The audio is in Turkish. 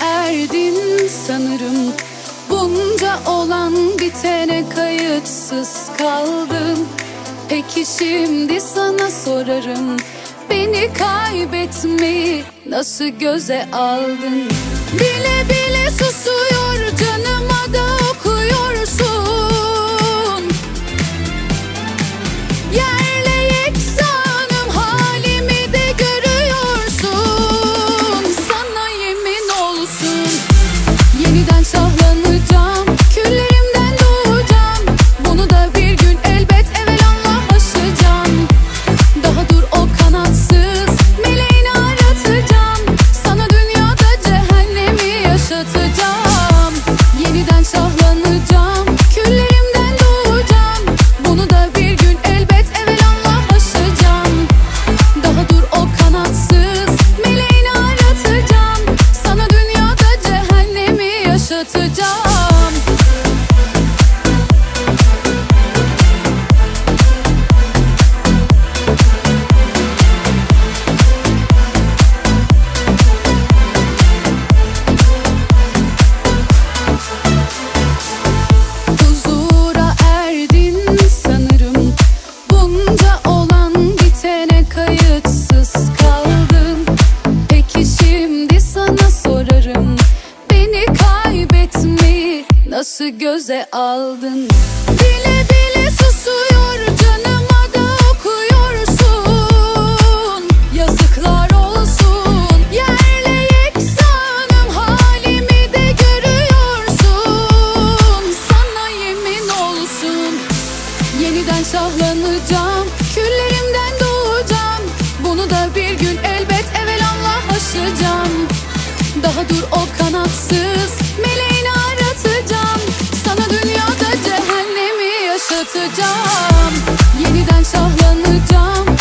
erdin sanırım. Bunca olan bitene kayıtsız kaldım Peki şimdi sana sorarım Beni kaybetmeyi nasıl göze aldın? Bile bile susuyor canıma da okuyorsun. Yerle 的诅咒 nasıl göze aldın. Bile bile susuyor canıma da okuyorsun. Yazıklar olsun. Yerle yeksanım halimi de görüyorsun. Sana yemin olsun. Yeniden şahlanacağım. Küllerimden yeniden şahlanacağım